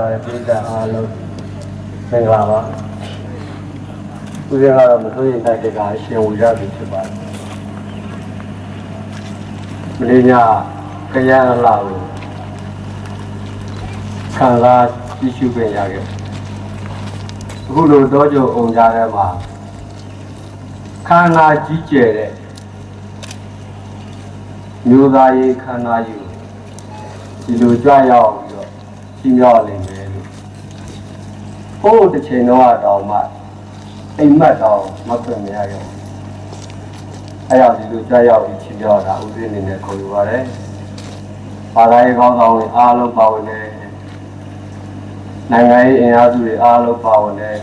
ရောက်လာတဲ့ပြည်သက်အားလုံးမင်္ဂလာပါဦးဇင်းကတော့မစိုးရိမ်တိုက်တဲ့ကအရှင်ဝီရပြီဖြစ်ပါတယ်မလေးညာကရန်လာကိုခံစားကြည့်ရှုခွင့်ရခဲ့အခုလိုတော့ကြုံအောင်ကြတဲ့မှာခန္ဓာကြီးကျယ်တဲ့မျိုးသားရေးခန္ဓာယူဒီလိုကြွရောက်ပြီးတော့ကြီးမြောက်နေတယ်လို့ ဟိုးတစ်ချိန်တော့တောင်မှအိမ်မက်တောင်မခွင့်မရခဲ့ဘူးအဲရောက်ဒီလိုကြွရောက်ပြီးကြီးမြောက်တာဥပဒေအနေနဲ့ခေါ်ယူပါတယ်ပါလာရေးကောင်းဆောင်တွေအားလုံးပါဝင်တယ်နိုင်ငံရေးအင်အားစုတွေအားလုံးပါဝင်တယ်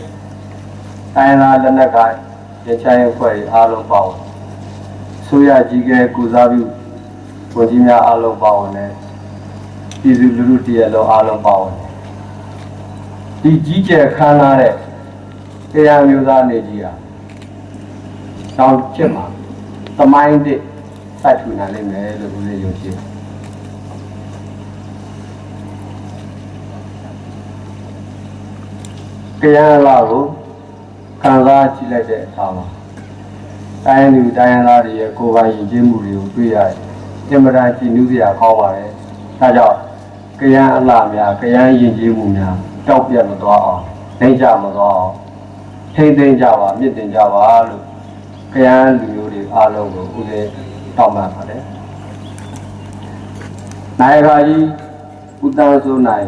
တိုင်းသားလက်နက်ကရချမ်းရေးဖွဲ့တွေအားလုံးပါဝင်ဆိုရကြီးကဲကုစားပြုဝန်ကြီးများအားလုံးပါဝင်တယ်ပြည်သူလူထုတရက်လုံးအားလုံးပါဝင်တယ် ဒီကြီးကျယ်ခမ်းနားတဲ့တရားမျိုးသားနေကြီးဟာတောင်းချက်မှာသမိုင်းတစ်စိုက်ထူနိုင်လိမ့်မယ်လို့ဦးလေးယုံကြည်တယ်တရားလာကိုခံစားကြည့်လိုက်တဲ့အခါမှာတိုင်းလူတိုင်းသားတွေရဲ့ကိုယ်ပိုင်ယဉ်ကျေးမှုတွေကိုတွေ့ရတယ်။အင်မတန်ကြည်နူးစရာကောင်းပါတယ်။ဒါကြောင့်ကရန်အလှများကရန်ယဉ်ကျေးမှုများ တောက်ပြတ်မသွားအောင်နှိမ့်ကြမသွားအောင်ထိမ့်သိမ့်ကြပါမြင့်တင်ကြပါလို့ကရန်လူမျိုးတွေအားလုံးကိုဦးလေးတောင်းပန်ပါတယ်။နိုင်ခါကြီးဦးတန်းစိုးနိုင်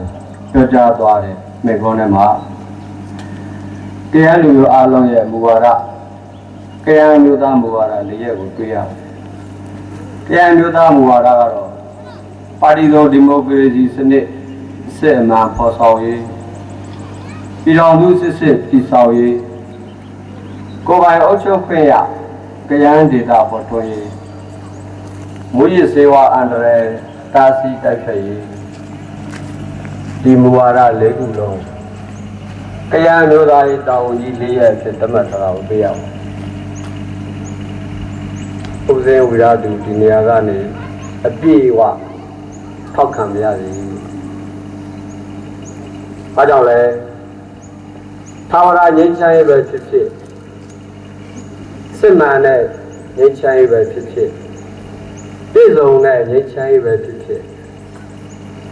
ပြောကြားသွားတဲ့မိကုန်းထဲမှာကရန်လူမျိုးအားလုံးရဲ့မူဝါဒကရန်မျိုးသားမူဝါဒလေးရက်ကိုတွေ့ရတယ်။ကရန်မျိုးသားမူဝါဒကတော့ပါတီစုံဒီမိုကရေစီစနစ်စစ်အမှန်ဖော်ဆောင်ရေး ပြည်တော်စုစစ်စစ်ပြည်ဆောင်ရေးကိုယ်ပိုင်အုပ်ချုပ်ခွင့်ရကရန်ဒေတာပေါ်ထွန်းရေးမူရစ်စေဝါအန္တရာယ်တားဆီးတိုက်ဖျက်ရေးဒီမူဝါဒလေးခုလုံးကရန်မျိုးသားရေးတာဝန်ကြီးလေးရက်ဖြစ်သတ်မှတ်ထားတာကိုသိရအောင်ဥစဉ်ဝိရသူဒီနေရာကနေအပြည့်အဝထောက်ခံပါရစေ။အားကြောင့်လဲ သာဝရငြိမ်းချမ်းရေးပဲဖြစ်ဖြစ်စစ်မှန်တဲ့ငြိမ်းချမ်းရေးပဲဖြစ်ဖြစ်ပြည်စုံတဲ့ငြိမ်းချမ်းရေးပဲဖြစ်ဖြစ်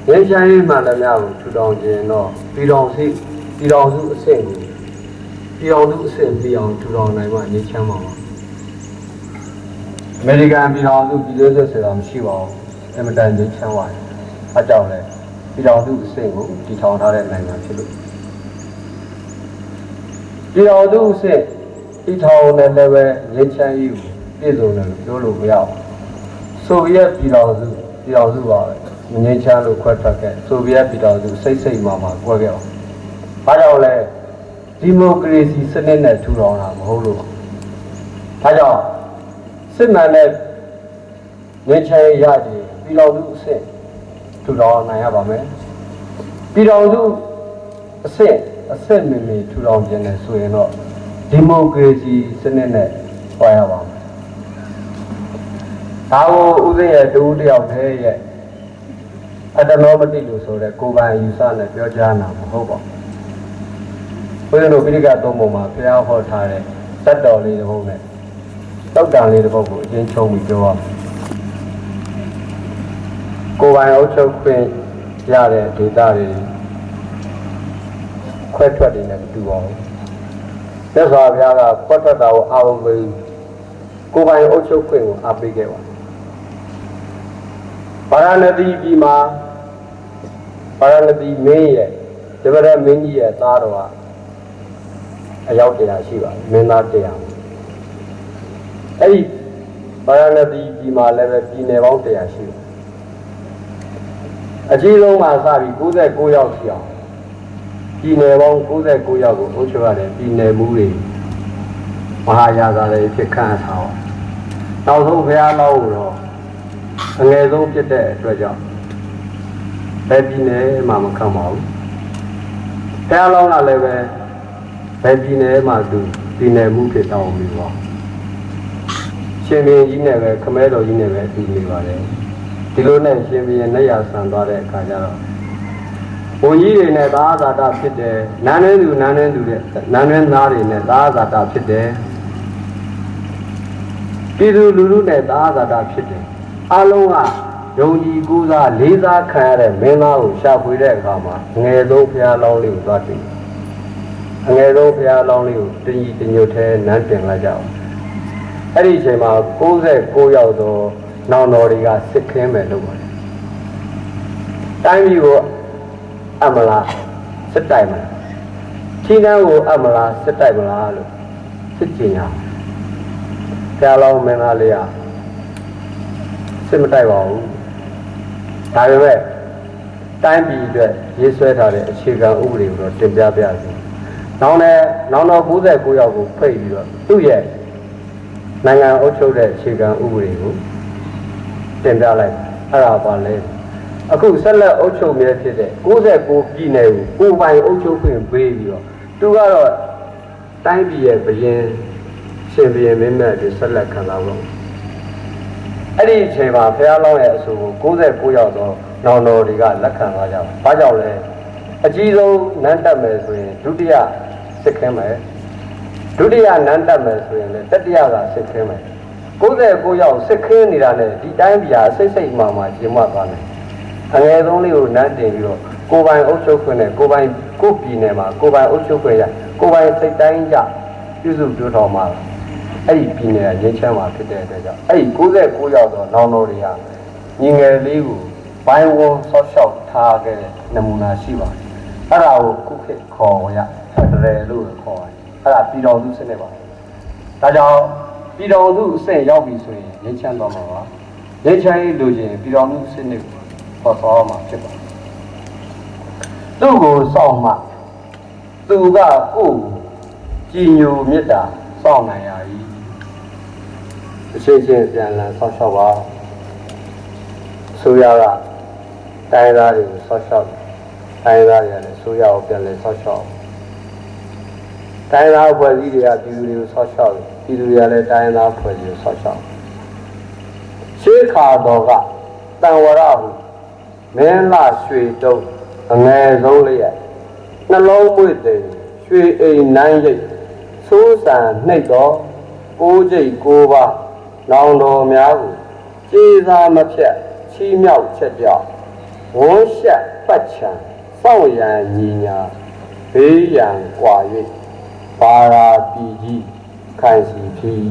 ငြိမ်းချမ်းရေးမှလည်းများကိုထူထောင်ခြင်းတော့ပြည်တော်စုပြည်တော်စုအဆင့်ကိုပြည်တော်စုအဆင့်ပြည်အောင်ထူထောင်နိုင်မှငြိမ်းချမ်းမှာပါအမေရိကန်ပြည်တော်စုပြည်သူ့စစ်ဆိုတာမရှိပါဘူးအမတန်ငြိမ်းချမ်းပါတယ်အကြောင်းလဲပြည်တော်စုအဆင့်ကိုတည်ထောင်ထားတဲ့နိုင်ငံဖြစ်လို့ ပြည်တော်စုအဆင့်တည်ထောင်တဲ့လည်းပဲငြိမ်းချမ်းရေးကိုပြည့်စုံတယ်လို့ပြောလို့မရဘူးဆိုဗီယက်ပြည်တော်စုပြည်တော်စုပါပဲငြိမ်းချမ်းလို့ခွဲထွက်ခဲ့ဆိုဗီယက်ပြည်တော်စုစိတ်စိတ်မှမှကွဲခဲ့အောင်ဘာကြောင့်လဲဒီမိုကရေစီစနစ်နဲ့ထူထောင်တာမဟုတ်လို့ဒါကြောင့်စစ်မှန်တဲ့ငြိမ်းချမ်းရေးရကြည်ပြည်တော်စုအဆင့်ထူထောင်နိုင်ရပါမယ်ပြည်တော်စုအဆင့် အဆင့်မီမီထူထောင်ခြင်းနဲ့ဆိုရင်တော့ဒီမိုကရေစီစနစ်နဲ့သွားရပါမယ်ဒါကိုဥစဉ်ရဲ့တူတယောက်တည်းရဲ့အတ္တနောမတိလို့ဆိုတဲ့ကိုယ်ပိုင်ယူဆနဲ့ပြောကြားနာမဟုတ်ပါဘူးဘုရားတို့ပိဋကသုံးပုံမှာဘုရားဟောထားတဲ့သတ်တော်လေးတစ်ပုဒ်နဲ့တောက်တန်လေးတစ်ပုဒ်ကိုအချင်းချုံပြီးပြောရမယ်ကိုယ်ပိုင်အုပ်ချုပ်ခွင့်ရတဲ့ဒေသတွေ ခွဲထွက်တွေနဲ့မတူပါဘူးသက်စွာဘုရားကခွဲထွက်တာကိုအာရုံပေးကိုယ်ပိုင်အုပ်ချုပ်ခွင့်ကိုအားပေးခဲ့ပါဗာရာဏသီပြည်မှာဗာရာဏသီမင်းရဲ့ဇဗရမင်းကြီးရဲ့သားတော်ကအယောက်တရားရှိပါမင်းသားတရားအဲ့ဒီဗာရာဏသီပြည်မှာလည်းပဲပြည်နယ်ပေါင်းတရားရှိတယ်အကြီးဆုံးမှာစပြီး69ယောက်ရှိအောင် ပြည်နယ်ပေါင်း69ယောက်ကိုအုပ်ချုပ်ရတယ်ပြည်နယ်မှုတွေမဟာယာသာတွေဖြစ်ခန့်ထားအောင်နောက်ဆုံးဘုရားလောက်တော့အငယ်ဆုံးဖြစ်တဲ့အတွက်ကြောင့်ဘယ်ပြည်နယ်မှမခံပါဘူးဘုရားလောင်းကလည်းပဲဘယ်ပြည်နယ်မှသူပြည်နယ်မှုဖြစ်တောင်းပြီးပါရှင်ဘုရင်ကြီးနဲ့ပဲခမဲတော်ကြီးနဲ့ပဲအတူနေပါတယ်ဒီလိုနဲ့ရှင်ဘုရင်နဲ့ရဆန်သွားတဲ့အခါကျတော့ ဘုံကြီးတွေနဲ့သာသာတာဖြစ်တယ်နန်းနှင်းသူနန်းနှင်းသူတဲ့နန်းနှင်းသားတွေနဲ့သာသာတာဖြစ်တယ်ပြည်သူလူထုနဲ့သာသာတာဖြစ်တယ်အလုံးကယုံကြည်ကူးစားလေးစားခံရတဲ့မင်းသားကိုရှာဖွေတဲ့အခါမှာငယ်ဆုံးဘုရားလောင်းလေးကိုသွားတွေ့တယ်အငယ်ဆုံးဘုရားလောင်းလေးကိုတညီတညွတ်ထဲနန်းတင်လိုက်ကြအောင်အဲ့ဒီအချိန်မှာ69ယောက်သောနောင်တော်တွေကစစ်ခင်းမယ်လို့ပါတယ်တိုင်းပြည်ကို အမလားစစ်တိုက်မလားခြေနှမ်းကိုအမလားစစ်တိုက်မလားလို့စစ်ကြင်ရဆရာလောင်းမင်းသားလေးကစစ်မတိုက်ပါဘူးဒါပေမဲ့တိုင်းပြည်အတွက်ရေးဆွဲထားတဲ့အခြေခံဥပဒေကိုတော့တင်ပြပြစီနောက်နဲ့နောက်တော့69ယောက်ကိုဖိတ်ပြီးတော့သူ့ရဲ့နိုင်ငံအုပ်ချုပ်တဲ့အခြေခံဥပဒေကိုတင်ပြလိုက်အဲ့ဒါပါလဲ အခုဆက်လက်အုပ်ချုပ်မြဲဖြစ်တဲ့69ပြည်နယ်ကိုကိုယ်ပိုင်အုပ်ချုပ်ခွင့်ပေးပြီးတော့သူကတော့တိုင်းပြည်ရဲ့ဘရင်ရှင်ဘရင်မင်းမြတ်တွေဆက်လက်ခံလာတော့အဲ့ဒီအချိန်မှာဖះလောင်းရဲ့အဆိုကို69ရောက်တော့နောင်တော်တွေကလက်ခံသွားကြတယ်။ဘာကြောင့်လဲအကြီးဆုံးနန်းတက်မယ်ဆိုရင်ဒုတိယစစ်ခင်းမယ်ဒုတိယနန်းတက်မယ်ဆိုရင်လည်းတတိယကစစ်ခင်းမယ်69ရောက်စစ်ခင်းနေတာနဲ့ဒီတိုင်းပြည်ဟာစိတ်စိတ်မှမှကျင်းမသွားတယ် အငယ်ဆုံးလေးကိုနန်းတင်ပြီးတော့ကိုယ်ပိုင်အုပ်ချုပ်ခွင့်နဲ့ကိုယ်ပိုင်ကိုယ်ပြည်နယ်မှာကိုယ်ပိုင်အုပ်ချုပ်ခွင့်ရကိုယ်ပိုင်စိတ်တိုင်းကြပြုစုပြောတော်မှာအဲ့ဒီပြည်နယ်ကရင်းချမ်းမှာဖြစ်တဲ့အတွက်ကြောင့်အဲ့ဒီ69ရောက်တော့နောင်တော်တွေကညီငယ်လေးကိုဘိုင်းဝန်းဆော့ရှောက်ထားခဲ့တဲ့နမူနာရှိပါတယ်အဲ့ဒါကိုခုခေတ်ခေါ်ရဖက်ဒရယ်လို့ခေါ်တယ်အဲ့ဒါပြည်တော်စုစနစ်ပါဒါကြောင့်ပြည်တော်စုအဆင့်ရောက်ပြီဆိုရင်ရင်းချမ်းသွားမှာပါရင်းချမ်းရေးလိုချင်ပြည်တော်စုစနစ် ကိုပေါ်သွားမှာဖြစ်ပါတယ်။သူ့ကိုစောင့်မှသူကကိုယ့်ကိုကြည်ညိုမေတ္တာစောင့်နိုင်ရ၏။အချင်းချင်းပြန်လည်ဆောက်ရှောက်ပါ။ဆိုရကတိုင်းသားတွေကိုဆောက်ရှောက်တိုင်းသားတွေကလည်းဆိုရကိုပြန်လည်ဆောက်ရှောက်တိုင်းသားဖွဲ့စည်းတွေကပြည်သူတွေကိုဆောက်ရှောက်ပြည်သူတွေကလည်းတိုင်းသားဖွဲ့စည်းကိုဆောက်ရှောက်ရှေးခါတော်ကတန်ဝရဟု မင်းလာရွှေတုံးအငယ်ဆုံးလျက်နှလုံးမွေ့တဲ့ရွှေအိမ်နိုင်ရိပ်သိုးဆန်နှိပ်တော်ကိုးကြိတ်ကိုးပါလောင်တော်များကိုကြေသာမဖြတ်ချီးမြောက်ချက်ကြောင့်ဝန်းရှက်ပတ်ချံစောင့်ရန်ညီညာဘေးရန်ကွာ၍ပါရာပီကြီးခိုင်စီဖြစ်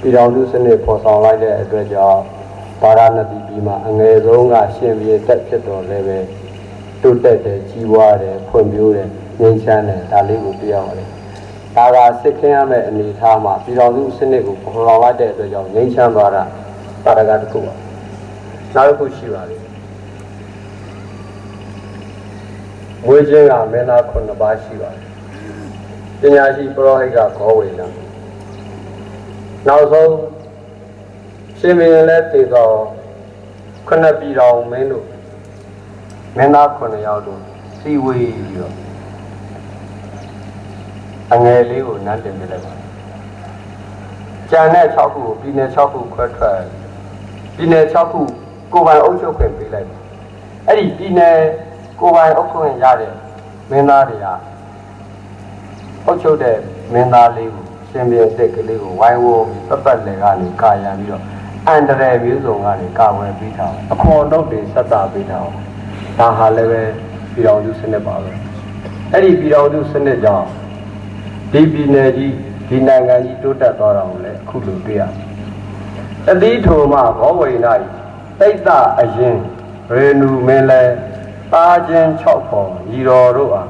ပြည်တော်သူစနစ်ပေါ်ဆောင်လိုက်တဲ့အတွက်ကြောင့်ပါရာဏတိ ပြည်မှာအငယ်ဆုံးကရှင်ပြေတက်ဖြစ်တော်လည်းပဲတုတ်တက်တယ်ကြီးပွားတယ်ဖွံ့ဖြိုးတယ်ငြိမ်းချမ်းတယ်ဒါလေးကိုပြောရအောင်ဒါကစစ်ခင်းရမယ့်အနေအထားမှာပြည်တော်စုစနစ်ကိုပေါ်လာလိုက်တဲ့အတွက်ကြောင့်ငြိမ်းချမ်းသွားတာတာရကတစ်ခုပါနောက်တစ်ခုရှိပါလိမ့်မွေးခြင်းကမင်းသား9ပါးရှိပါတယ်ပညာရှိပရောဟိတ်ကဂောဝေနနောက်ဆုံးရှင်မင်းလည်းတည်တော် ခုနှစ်ပြည်တော်မင်းတို့မင်းသားခုနှစ်ယောက်တို့စီဝေးပြီးတော့အငယ်လေးကိုနန်းတင်ပြလိုက်ပါကျန်တဲ့6ခုကိုပြည်နယ်6ခုခွဲထွက်ပြည်နယ်6ခုကိုယ်ပိုင်အုပ်ချုပ်ခွင့်ပေးလိုက်ပါအဲ့ဒီပြည်နယ်ကိုယ်ပိုင်အုပ်ချုပ်ခွင့်ရတဲ့မင်းသားတွေကအုတ်ချုပ်တဲ့မင်းသားလေးကိုရှင်ပြတဲ့ကလေးကိုဝိုင်းဝန်းပတ်ပတ်လည်းကနေကာရံပြီးတော့ အန်တရယ်မျိုးစုံကနေကာဝယ်ပြီးထားအခွန်တော့တွေဆက်တာပြီးထားဒါဟာလည်းပဲပြည်တော်စုစနစ်ပါပဲအဲ့ဒီပြည်တော်စုစနစ်ကြောင့်ဒီပြည်နယ်ကြီးဒီနိုင်ငံကြီးတိုးတက်သွားတာကိုလည်းအခုလိုတွေ့ရတယ်အသီးထိုမှဘောဝိနာဤတိတ်တအရင်ရေနူမင်းလဲပါခြင်း6ဖော်ညီတော်တို့အား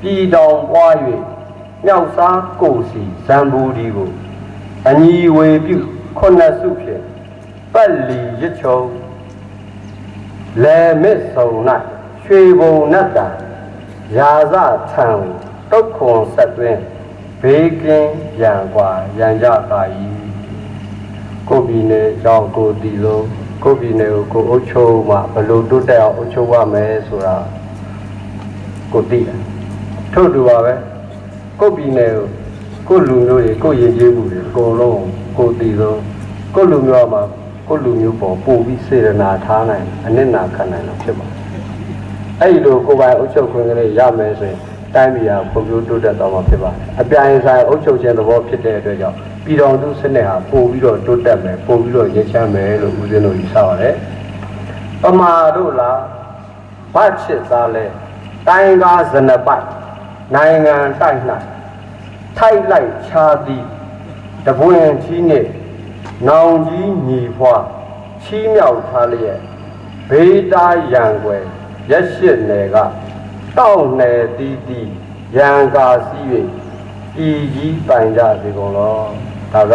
ပြည်တော်ပွား၍မြောက်စားကိုစီဇံဘူဒီကိုအညီဝေပြု ခုနှစ်စုဖြင့်ပတ်လီရစ်ချုံလဲမစ်ဆုံ၌ရွှေဘုံနတ်တာရာဇထံတုတ်ခွန်ဆက်သွင်းဘေးကင်းရန်กว่าရန်ကြပါ၏ကိုပြည်နယ်ကြောင့်ကိုတည်ဆုံးကိုပြည်နယ်ကိုကိုအုပ်ချုပ်မှဘလို့တိုးတက်အောင်အုပ်ချုပ်ရမယ်ဆိုတာကိုတည်တယ် ထို့တူပါပဲကိုယ့်ပြည်နယ်ကိုကိုယ့်လူမျိုးတွေကိုယ့်ရည်ကြည်မှုတွေအကုန်လုံး ကိုယ်တည်ဆုံးကိုယ့်လူမျိုးမှာကိုယ့်လူမျိုးပေါ်ပို့ပြီးစေရနာထားနိုင်အနစ်နာခံနိုင်လို့ဖြစ်ပါတယ်အဲ့ဒီလိုကိုယ်ပိုင်အုပ်ချုပ်ခွင့်ကလေးရမယ်ဆိုရင်တိုင်းပြည်ဟာဖွံ့ဖြိုးတိုးတက်သွားမှာဖြစ်ပါတယ်အပြိုင်ဆိုင်အုပ်ချုပ်ခြင်းသဘောဖြစ်တဲ့အတွက်ကြောင့်ပြည်တော်သူစနစ်ဟာပို့ပြီးတော့တိုးတက်မယ်ပို့ပြီးတော့ရည်ချမ်းမယ်လို့ဦးဇင်းတို့ယူဆပါတယ်ပမာတို့လားဘာချစ်သားလဲတိုင်းကားဇနပိုက်နိုင်ငံတိုက်၌ထိုက်လိုက်ခြားသည် တပွင့်ကြီးနှင့်နောင်ကြီးညီဖွာချီးမြှောက်ထားလျက်ဘေးတားရန်ွယ်ရက်ရှစ်နယ်ကတောက်နယ်တီးတီးရန်ကာစီး၍ဤကြီးပိုင်ကြစေကုန်လောဒါက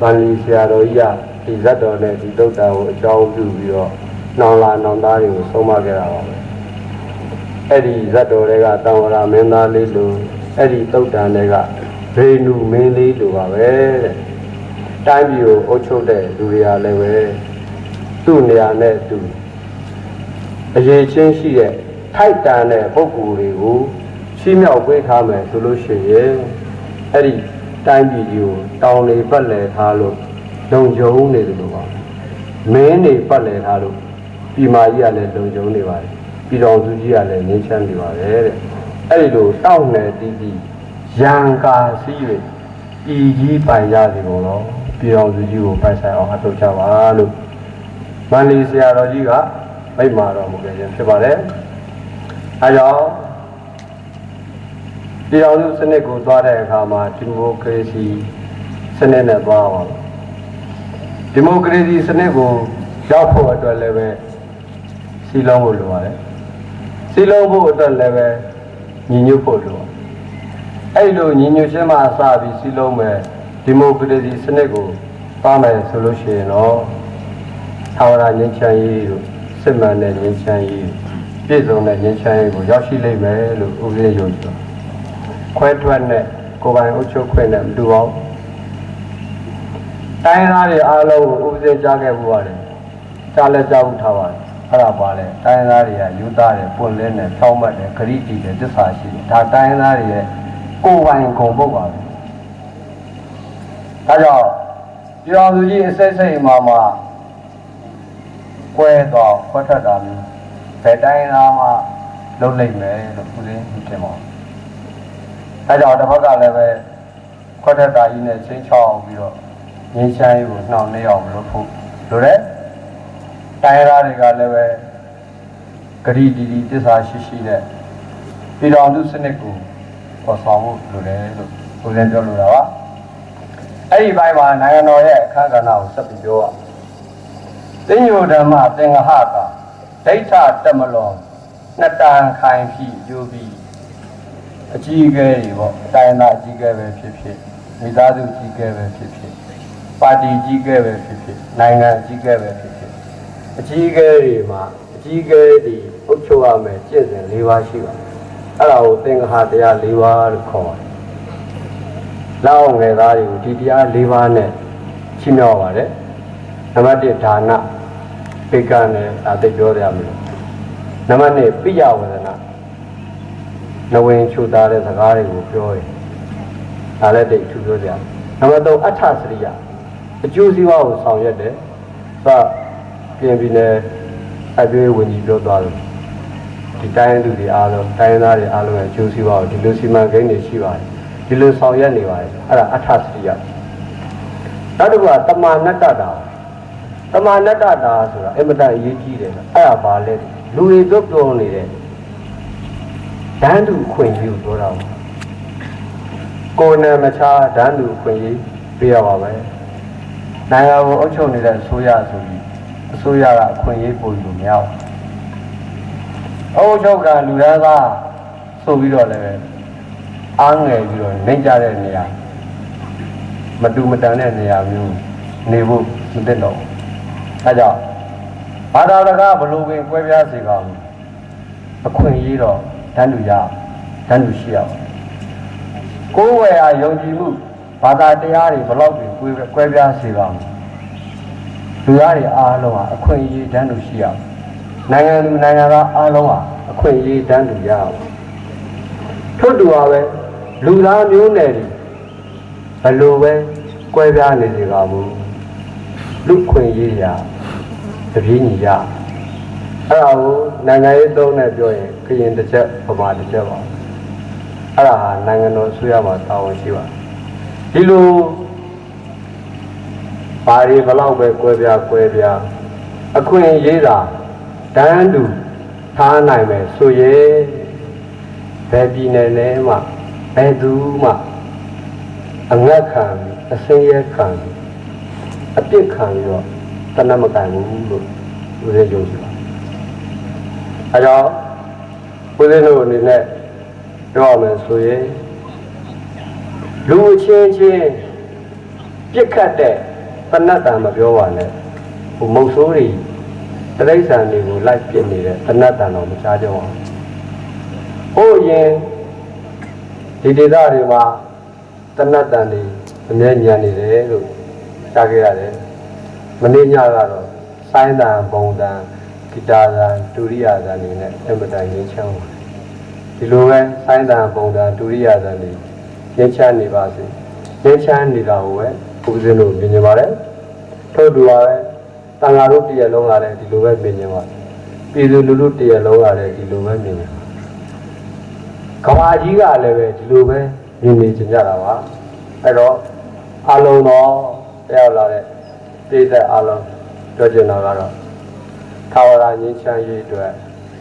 မန္လီဆရာတော်ကြီးကဒီဇတ်တော်နဲ့ဒီတုတ်တန်ကိုအကြောင်းပြုပြီးတော့နောင်လာနောင်သားတွေကိုဆုံးမခဲ့တာပါပဲအဲ့ဒီဇတ်တော်တွေကတောင်ဝရမင်းသားလေးလိုအဲ့ဒီတုတ်တန်တွေက ဘေနုမင်းလေးလိုပါပဲတဲ့တိုင်းပြည်ကိုအုပ်ချုပ်တဲ့လူတွေကလည်းပဲသူ့နေရာနဲ့သူအရေးချင်းရှိတဲ့ထိုက်တန်တဲ့ပုံကူတွေကိုချီးမြှောက်ပေးထားမယ်ဆိုလို့ရှိရင်အဲ့ဒီတိုင်းပြည်ကြီးကိုတောင်းလေပတ်လည်ထားလို့လုံခြုံနေတယ်လို့ပါမင်းနေပတ်လည်ထားလို့ပြည်မာကြီးကလည်းလုံခြုံနေပါတယ်ပြည်တော်စုကြီးကလည်းငြိမ်းချမ်းနေပါတယ်တဲ့အဲ့ဒီလိုတောင်းနယ်တီးတီး ရန်ကာစီး၍ဤကြီးပိုင်ရစီကုန်တော့ပြည်တော်စုကြီးကိုပိုင်ဆိုင်အောင်အထောက်ချပါလို့မန္လီဆရာတော်ကြီးကမိတ်မာတော်မူခဲ့ခြင်းဖြစ်ပါတယ်။အဲကြောင့်ပြည်တော်စုစနစ်ကိုသွားတဲ့အခါမှာဒီမိုကရေစီစနစ်နဲ့သွားပါမယ်။ဒီမိုကရေစီစနစ်ကိုရောက်ဖို့အတွက်လည်းပဲစီလုံးဖို့လိုပါတယ်။စီလုံးဖို့အတွက်လည်းပဲညီညွတ်ဖို့လိုပါတယ်။ အဲ့လိုညီညွတ်ခြင်းမှာစပြီးစီလုံးမယ်ဒီမိုကရေစီစနစ်ကိုသွားမယ်ဆိုလို့ရှိရင်တော့သာဝရငြိမ်းချမ်းရေးတို့စစ်မှန်တဲ့ငြိမ်းချမ်းရေးပြည့်စုံတဲ့ငြိမ်းချမ်းရေးကိုရောက်ရှိလိမ့်မယ်လို့ဦးဇင်းယုံကြည်ပါတယ်။ခွဲထွက်နဲ့ကိုယ်ပိုင်အုပ်ချုပ်ခွင့်နဲ့မတူအောင်တိုင်းသားတွေအားလုံးကိုဦးဇင်းကြားခဲ့မှုပါတယ်။ကြားလဲကြားဖို့ထားပါတယ်။အဲ့ဒါပါလေတိုင်းသားတွေကယူသားတယ်ပွင့်လင်းတယ်ဖြောင်းမှတ်တယ်ဂရိတည်တယ်သစ္စာရှိတယ်ဒါတိုင်းသားတွေရဲ့ ကိုယ်ပိုင်ဂုဏ်ပုတ်ပါပဲ။ဒါကြောင့်ပြောင်သူကြီးအစိတ်စိတ်မှာမှာကွဲတော့ခွက်ထက်တာမျိုးဘယ်တိုင်းသားမှလုံးလိုက်မယ်လို့ဦးလေးထင်ပါအဲကြောင့်တစ်ဖက်ကလည်းပဲခွက်ထက်တာကြီးနဲ့ချင်းချောင်းပြီးတော့ငင်းချမ်းရေးကိုနှောင့်နှေးအောင်မလုပ်ဖို့လိုတယ်တိုင်းသားတွေကလည်းပဲဂရီဒီဒီတစ္ဆာရှိရှိနဲ့ပြည်တော်သူစနစ်ကို ပေါ်ဆောင်ဖို့လိုတယ်လို့ဦးလေးပြောလိုတာပါအဲ့ဒီဘိုင်းမှာနိုင်ငံတော်ရဲ့အခမ်းကဏ္ဍကိုဆက်ပြီးပြောရအောင်သင်္ညိုဓမ္မသင်္ဃဟကဒိဋ္ဌတမလောနှစ်တန်ခိုင်ဖြီယူပြီးအကြီးအကဲတွေပေါ့တိုင်းသားအကြီးအကဲပဲဖြစ်ဖြစ်မိသားစုအကြီးအကဲပဲဖြစ်ဖြစ်ပါတီအကြီးအကဲပဲဖြစ်ဖြစ်နိုင်ငံအကြီးအကဲပဲဖြစ်ဖြစ်အကြီးအကဲတွေမှာအကြီးအကဲတွေအုပ်ချုပ်ရမယ်ကျင့်စဉ်၄ပါးရှိပါတယ် အဲ့ဒါကိုသင်္ဃဟတရား၄ပါးလို့ခေါ်ပါတယ်လောက်ငယ်သားတွေကိုဒီတရား၄ပါးနဲ့ချီးမြှောက်ပါတယ်နံပါတ်1ဒါနပိကနဲ့ဒါသိပြောရမယ်နံပါတ်2ပိယဝဒနာနဝင်ချူတာတဲ့စကားတွေကိုပြောရင်ဒါလည်းတိတ်ထူပြောကြနံပါတ်3အဋ္ဌစရိယအကျိုးစီးပွားကိုဆောင်ရွက်တယ်သပြင်ပြီးနေအပြည့်ဝင်ကြီးပြောသွားတယ် ဒီတိုင်းသူတွေအားလုံးတိုင်းသားတွေအားလုံးရဲ့အကျိုးစီးပွားကိုဒီလိုစီမံကိန်းတွေရှိပါတယ်ဒီလိုဆောင်ရွက်နေပါတယ်အဲ့ဒါအဋ္ဌစရိယနောက်တစ်ခုကတမာနတ္တတာတမာနတ္တတာဆိုတာအင်မတန်အရေးကြီးတယ်နော်အဲ့ဒါပါလဲလူတွေတို့ပြောနေတဲ့ဒန်းသူခွင့်ယူပြောတာပေါ့ကိုယ်နဲ့မခြားဒန်းသူခွင့်ယူပေးရပါမယ်နိုင်ငံကိုအုပ်ချုပ်နေတဲ့အစိုးရဆိုပြီးအစိုးရကအခွင့်အရေးပို့လို့မရဘူး အုပ်ချုပ်ကလူသားသားဆိုပြီးတော့လည်းအားငယ်ပြီးတော့နှိမ့်ကြတဲ့နေရာမတူမတန်တဲ့နေရာမျိုးနေဖို့မသင့်တော့ဘူးအဲကြောင့်ဘာသာတကားဘလို့ပင်ကွဲပြားစေကောင်းအခွင့်အရေးတော့တန်းတူရအောင်တန်းတူရှိအောင်ကိုယ်ဝယ်အားယုံကြည်မှုဘာသာတရားတွေဘလို့ပင်ကွဲကွဲပြားစေကောင်းလူသားတွေအားလုံးဟာအခွင့်အရေးတန်းတူရှိအောင် နိုင်ငံသူနိုင်ငံသားအားလုံးဟာအခွင့်အရေးတန်းတူရအောင်ထို့တူပါပဲလူသားမျိုးနယ်တွေဘလို့ပဲကွဲပြားနေစေကောင်းဘူးလူခွင့်ရေးရတပြေးညီရအဲ့ဒါကိုနိုင်ငံရေးသုံးနဲ့ပြောရင်ခရင်တစ်ချက်ပမာတစ်ချက်ပါအဲ့ဒါဟာနိုင်ငံတော်ဆွေးရမှာတာဝန်ရှိပါဒီလိုဘာတွေဘလောက်ပဲကွဲပြားကွဲပြားအခွင့်အရေးတာ တန်းတူထားနိုင်မယ်ဆိုရင်ဘယ်ပြည်နယ်လဲမှဘယ်သူမှအငတ်ခံပြီးအစင်းရဲခံပြီးအပြစ်ခံပြီးတော့တနတ်မကန်ဘူးလို့ဦးဇင်းယုံကြည်ပါအဲတော့ဦးဇင်းတို့အနေနဲ့ပြောရမယ်ဆိုရင်လူအချင်းချင်းပြစ်ခတ်တဲ့တနတ်တံမပြောပါနဲ့ဟိုမုတ်ဆိုးတွေ တရိษံတွေကိုလိုက်ပြစ်နေတဲ့တနတ်တံတော့မချားကြအောင်ဟိုအရင်ဒီဒေသတွေမှာတနတ်တံတွေအမြဲညံနေတယ်လို့ကြားခဲ့ရတယ်မနေ့ညကတော့ဆိုင်းတံပုံတံဂီတာတံဒုရိယာတံတွေနဲ့အမတန်ရင်းချမ်းပါတယ်ဒီလိုပဲဆိုင်းတံပုံတံဒုရိယာတံတွေရင်းချမ်းနေပါစေရင်းချမ်းနေတာကိုပဲဦးဇင်းတို့မြင်ကြပါတယ်ထို့တူပါပဲ တန်ဃာတို့တည်းလုံးကလည်းဒီလိုပဲမြင်ကြပါတယ်ပြည်သူလူထုတည်းလုံးကလည်းဒီလိုပဲမြင်ကြပါတယ်ကဘာကြီးကလည်းပဲဒီလိုပဲမြင်နေကြကြတာပါအဲ့တော့အလုံးတော်တက်ရောက်လာတဲ့ပြည်သက်အလုံးပြောချင်တာကတော့သာဝရငြိမ်းချမ်းရေးအတွက်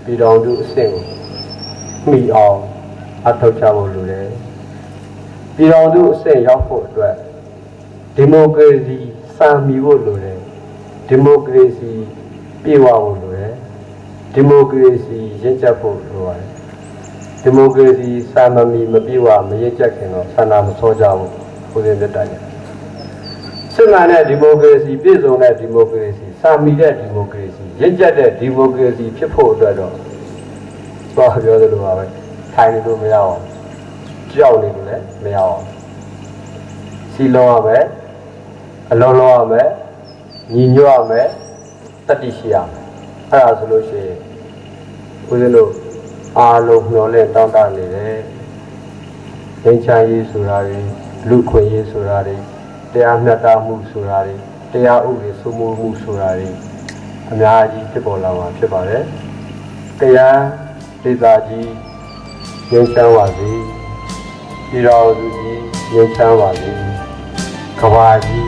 ပြည်တော်သူအဆင့်ကိုမိအောင်အထောက်ချဖို့လိုတယ်ပြည်တော်သူအဆင့်ရောက်ဖို့အတွက်ဒီမိုကရေစီစံမီဖို့လိုတယ် ဒီမိုကရေစီပြေဝဖို့လိုတယ်ဒီမိုကရေစီရင့်ကျက်ဖို့လိုပါတယ်ဒီမိုကရေစီစာမမီမပြေဝမရင့်ကျက်ခင်တော့ဆန္ဒမစောကြဘူးကိုယ်စင်တက်တယ်စစ်မှန်တဲ့ဒီမိုကရေစီပြည့်စုံတဲ့ဒီမိုကရေစီစာမီတဲ့ဒီမိုကရေစီရင့်ကျက်တဲ့ဒီမိုကရေစီဖြစ်ဖို့အတွက်တော့သွားပြောသလိုပါပဲထိုင်နေလို့မရအောင်ကြောက်နေလို့လည်းမရအောင်စီလုံးရမယ်အလုံးလုံးရမယ် ညီညွတ်ရမယ်တတိရှိရမယ်အဲ့ဒါဆိုလို့ရှိရင်ဦးဇင်းတို့အားလုံးမျှော်လင့်တောင်းတနေတယ်ငြိမ်းချမ်းရေးဆိုတာတွေလူခွင့်ရေးဆိုတာတွေတရားမျှတမှုဆိုတာတွေတရားဥပဒေစိုးမိုးမှုဆိုတာတွေအများကြီးဖြစ်ပေါ်လာမှာဖြစ်ပါတယ်တရားဒေသကြီးငြိမ်းချမ်းပါစေပြည်တော်စုကြီးငြိမ်းချမ်းပါစေကဘာကြီး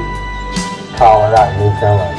ထာဝရငြိမ်းချမ်းပါစေ